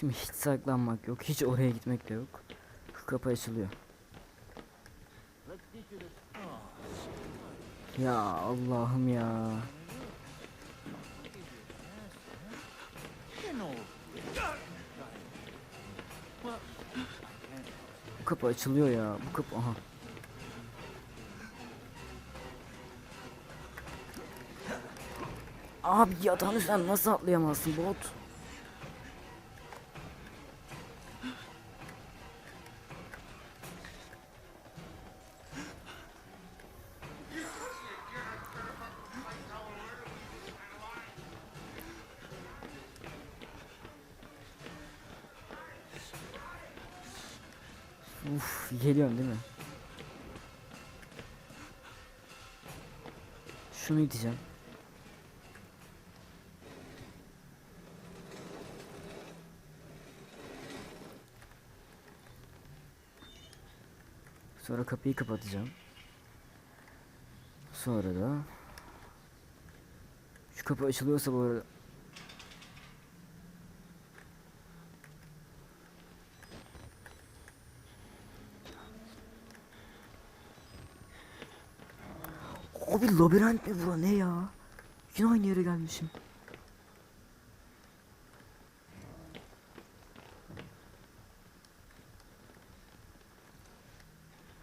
Şimdi hiç saklanmak yok. Hiç oraya gitmek de yok. Şu kapı açılıyor. Ya Allah'ım ya. Bu kapı açılıyor ya. Bu kapı aha. Abi yatağın üstünden nasıl atlayamazsın bot? Uf geliyorsun değil mi? Şunu iteceğim. Sonra kapıyı kapatacağım. Sonra da şu kapı açılıyorsa bu arada Abi labirent mi bura ne ya? Yine aynı yere gelmişim.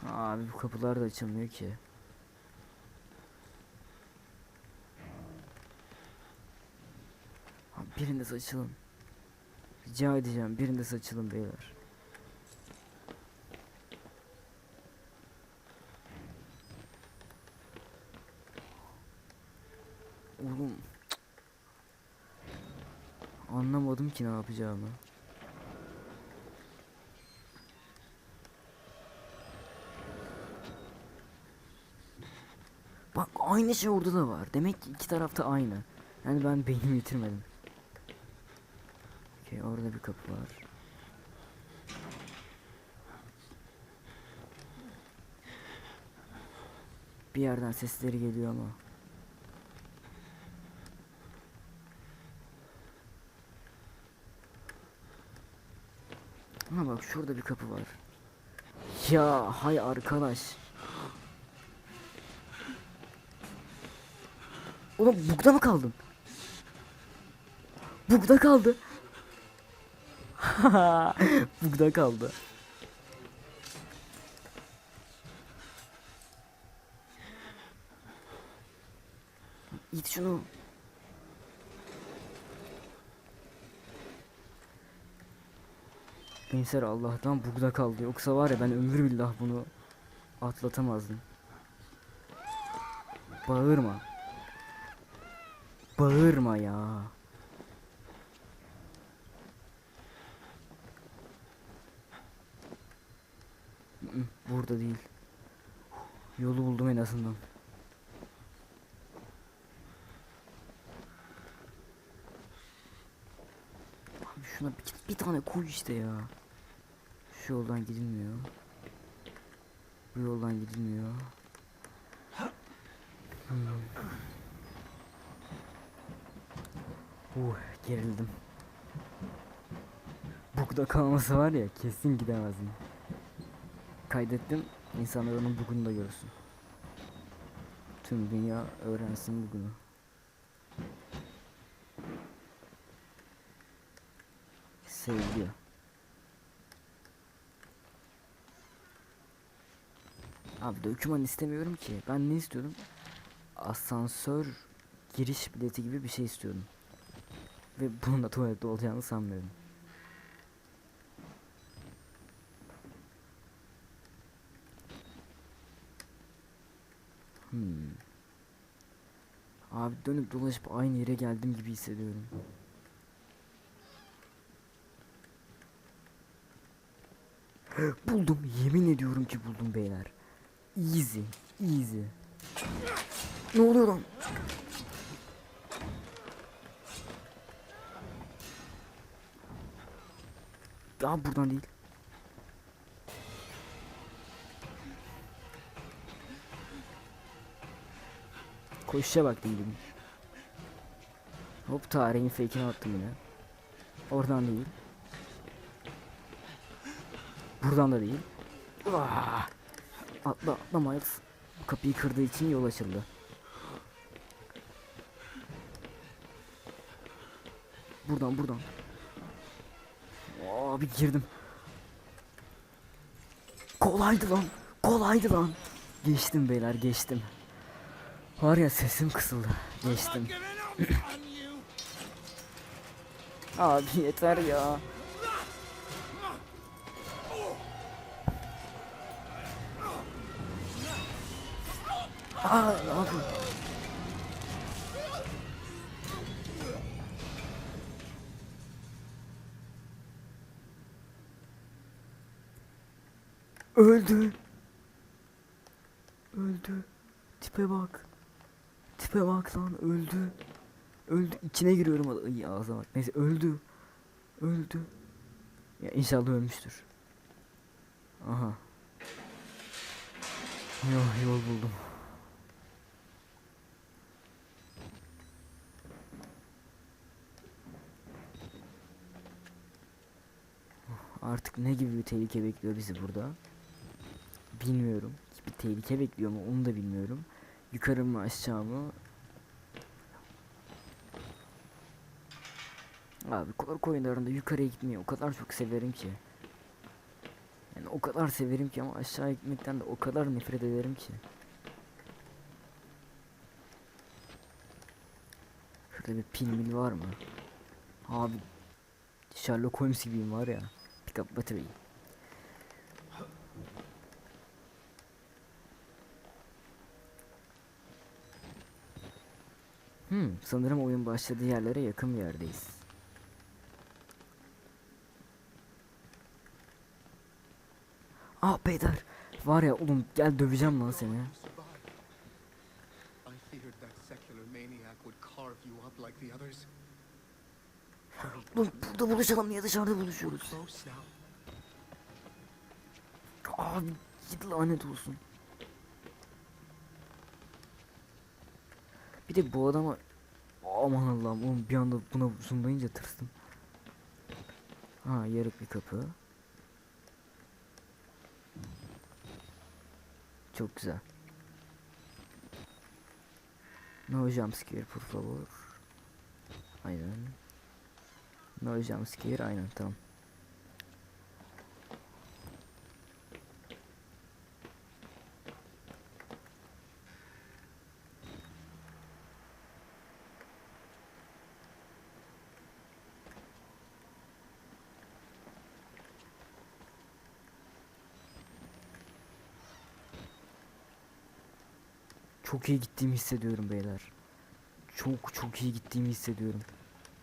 Abi bu kapılar da açılmıyor ki. Abi biriniz açılın. Rica edeceğim biriniz açılın beyler. Oğlum. Anlamadım ki ne yapacağımı. Bak aynı şey orada da var. Demek ki iki tarafta aynı. Yani ben beynimi yitirmedim. Okey orada bir kapı var. Bir yerden sesleri geliyor ama. Ama bak şurada bir kapı var. Ya hay arkadaş. Oğlum bugda mı kaldın? Bugda kaldı. bugda kaldı. İt şunu. Gençler Allah'tan bugda kaldı. Yoksa var ya ben ömür billah bunu atlatamazdım. Bağırma. Bağırma ya. Burada değil. Yolu buldum en azından. Abi şuna bir, bir tane koy işte ya. Şu yoldan gidilmiyor. Bu yoldan gidilmiyor. Uh gerildim. Bugda kalması var ya kesin gidemezdim. Kaydettim insanlar onun bugünü da görsün. Tüm dünya öğrensin bugünü. Sevgi. Abi doküman istemiyorum ki. Ben ne istiyorum? Asansör giriş bileti gibi bir şey istiyorum. Ve bunun da tuvalette olacağını sanmıyorum. Hmm. Abi dönüp dolaşıp aynı yere geldim gibi hissediyorum. Buldum. Yemin ediyorum ki buldum beyler. Easy. Easy. Ne oluyor lan? Ya buradan değil. Koşuşa bak değilim. Hop tarihin fake'ini attım yine. Oradan değil. Buradan da değil. Ah! Atla atla Miles. Kapıyı kırdığı için yol açıldı. Buradan buradan. Abi girdim. Kolaydı lan. Kolaydı lan. Geçtim beyler geçtim. Var ya sesim kısıldı. Geçtim. Abi yeter ya. Aa abi. Öldü. Öldü. Tipe bak. Tipe bak lan öldü. Öldü. İçine giriyorum. Ay ağzına bak. Neyse öldü. Öldü. Ya inşallah ölmüştür. Aha. Yol, yol buldum. Artık ne gibi bir tehlike bekliyor bizi burada? Bilmiyorum. Bir tehlike bekliyor mu onu da bilmiyorum. Yukarı mı aşağı mı? Abi korku oyunlarında yukarıya gitmeyi o kadar çok severim ki. Yani o kadar severim ki ama aşağı gitmekten de o kadar nefret ederim ki. Şurada bir pil mil var mı? Abi Sherlock Holmes gibiyim var ya. Up battery. Hmm, sanırım oyun başladığı yerlere yakın bir yerdeyiz. Ah Beyler, var ya oğlum gel döveceğim lan seni. I feared that secular maniac would carve you up like the others. Burada buluşalım ya dışarıda buluşuyoruz. Abi git lanet olsun. Bir de bu adama aman Allah'ım oğlum bir anda buna zoomlayınca tırstım. Ha yarık bir kapı. Çok güzel. No jump scare por favor. Aynen. No jump scare aynen tamam. Çok iyi gittiğimi hissediyorum beyler. Çok çok iyi gittiğimi hissediyorum.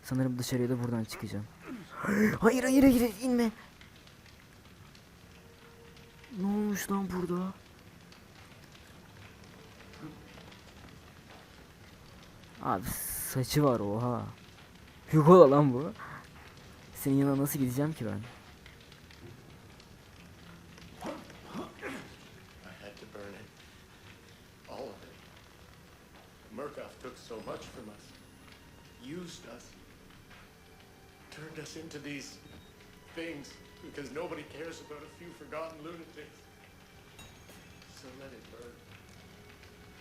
Sanırım dışarıya da buradan çıkacağım. Hayır hayır hayır inme. Ne olmuş lan burada? Abi saçı var oha. Hugo lan bu. Senin yanına nasıl gideceğim ki ben? I had to burn it. All of it. Murkoff took so much from us. Used us. Turned us into these things because nobody cares about a few forgotten lunatics. So let it burn.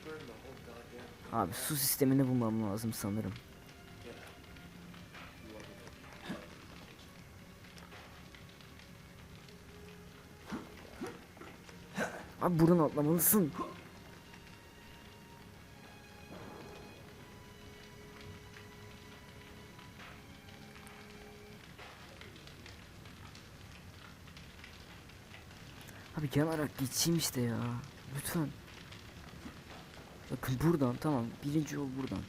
Burn the whole goddamn. Abi su sistemini bulmam lazım sanırım. Abi buradan atlamalısın. Abi yanarak geçeyim işte ya. Lütfen. Bakın buradan tamam. Birinci yol buradan.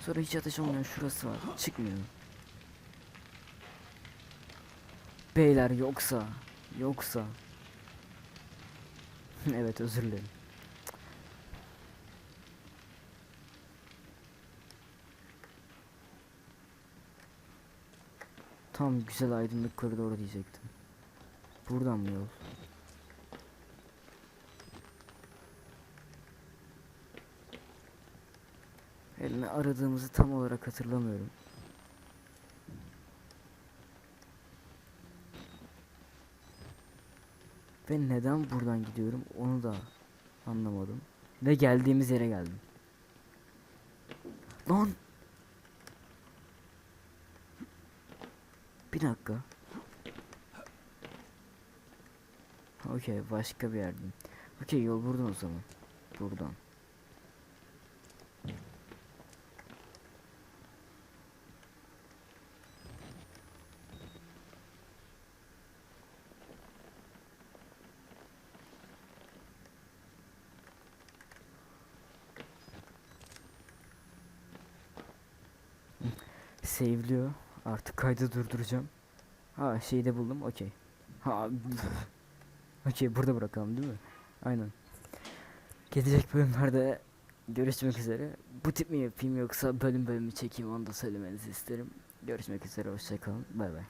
Sonra hiç ateş olmayan şurası var. Çıkmıyor. Beyler yoksa. Yoksa. evet özür dilerim. Tam güzel aydınlık koridor diyecektim. Buradan mı yol? Elini aradığımızı tam olarak hatırlamıyorum. Ve neden buradan gidiyorum onu da anlamadım. Ve geldiğimiz yere geldim. Lan! Bir dakika. Okey başka bir yerden. Okey yol buradan o zaman. Buradan. Save'liyor. Artık kaydı durduracağım. Ha şeyi de buldum. Okey. Ha. Okey burada bırakalım değil mi? Aynen. Gelecek bölümlerde görüşmek üzere. Bu tip mi yapayım yoksa bölüm bölümü çekeyim onu da söylemenizi isterim. Görüşmek üzere hoşçakalın. Bay bay.